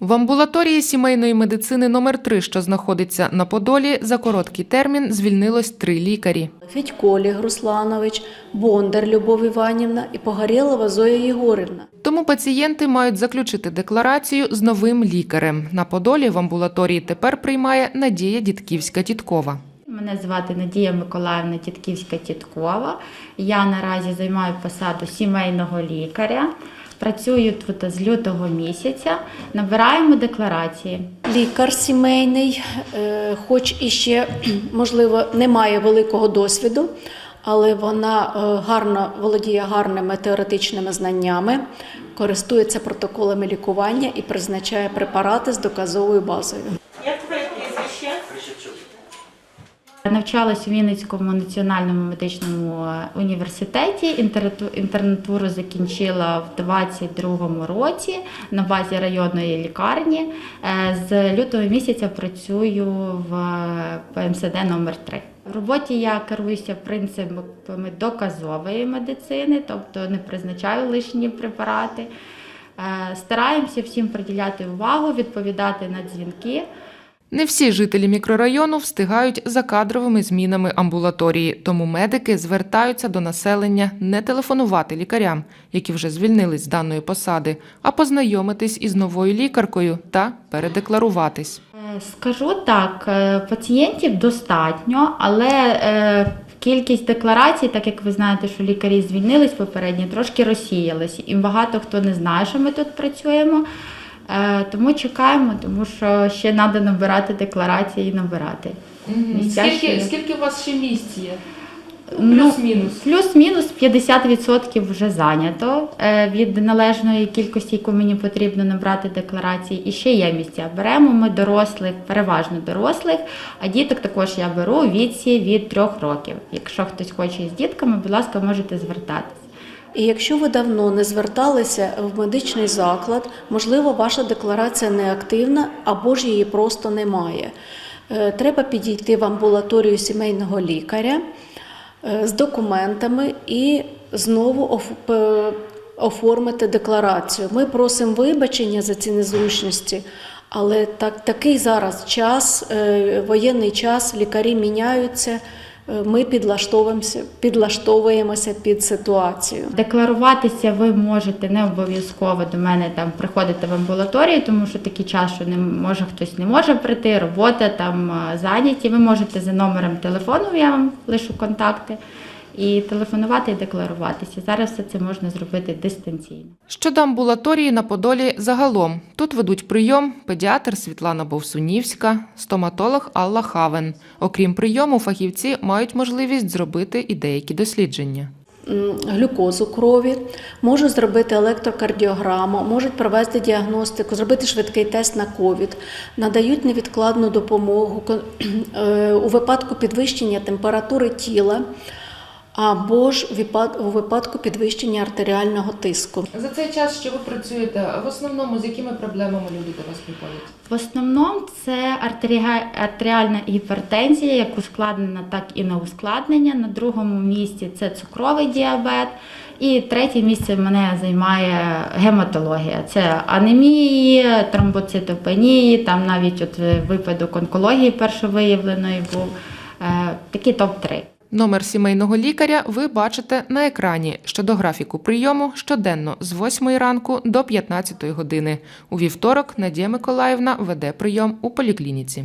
В амбулаторії сімейної медицини номер 3 що знаходиться на Подолі, за короткий термін звільнилось три лікарі. Федько Олег Русланович, Бондар Любов Іванівна і Погорєлова Зоя Єгорівна. Тому пацієнти мають заключити декларацію з новим лікарем. На Подолі в амбулаторії тепер приймає Надія Дідківська-Тіткова. Мене звати Надія Миколаївна Тітківська Тіткова. Я наразі займаю посаду сімейного лікаря. Працюю тут з лютого місяця. Набираємо декларації. Лікар сімейний, е, хоч і ще, можливо, не має великого досвіду, але вона е, гарно володіє гарними теоретичними знаннями, користується протоколами лікування і призначає препарати з доказовою базою. Навчалась у Вінницькому національному медичному е, університеті. Інтернату- Інтернатуру закінчила в 22-му році на базі районної лікарні. Е, З лютого місяця працюю в е, ПМСД номер 3 В роботі я керуюся принципами доказової медицини, тобто не призначаю лишні препарати. Стараємося всім приділяти увагу, відповідати на дзвінки. Не всі жителі мікрорайону встигають за кадровими змінами амбулаторії, тому медики звертаються до населення не телефонувати лікарям, які вже звільнились з даної посади, а познайомитись із новою лікаркою та передекларуватись. Е, Скажу так, е, пацієнтів достатньо, але е, кількість декларацій, так як ви знаєте, що лікарі звільнились попередньо, трошки розсіялись. І багато хто не знає, що ми тут працюємо. Е, Тому чекаємо, тому що ще треба набирати декларації і набирати. Місця ще скільки у вас ще місць є? Ну, Плюс-мінус. Плюс-мінус 50% вже зайнято е, від належної кількості, яку мені потрібно набрати декларації. І ще є місця. Беремо ми дорослих, переважно дорослих, а діток також я беру у віці від трьох років. Якщо хтось хоче з дітками, будь ласка, можете звертатись. І якщо ви давно не зверталися в медичний заклад, можливо, ваша декларація не активна або ж її просто немає. Е, Треба підійти в амбулаторію сімейного лікаря е, з документами і знову оформити декларацію. Ми просимо вибачення за ці незручності. Але так, такий зараз час, е, воєнний час, лікарі міняються, ми підлаштовуємося, підлаштовуємося під ситуацію. Декларуватися ви можете не обов'язково до мене там приходити в амбулаторію, тому що такий час, що не може хтось не може прийти, робота там зайняті. Ви можете за номером телефону, я вам лишу контакти, і телефонувати і декларуватися. Зараз все це можна зробити дистанційно. Щодо амбулаторії на Подолі загалом, тут ведуть прийом педіатр Світлана Бовсунівська, стоматолог Алла Хавен. Окрім прийому, фахівці мають можливість зробити і деякі дослідження. глюкозу крові, можуть зробити електрокардіограму, можуть провести діагностику, зробити швидкий тест на ковід, надають невідкладну допомогу е, у випадку підвищення температури тіла або ж у випадку підвищення артеріального тиску. За цей час, що ви працюєте, в основному з якими проблемами люди до вас приходять? В основному це артеріальна гіпертензія, як ускладнена, так і не ускладнення. На другому місці це цукровий діабет. І третє місце мене займає гематологія. Це анемії, тромбоцитопенії, там навіть от випадок онкології першовиявленої був. Е, Такий топ-3. Номер сімейного лікаря ви бачите на екрані щодо графіку прийому щоденно з 8 ранку до 15 години. У вівторок Надія Миколаївна веде прийом у поліклініці.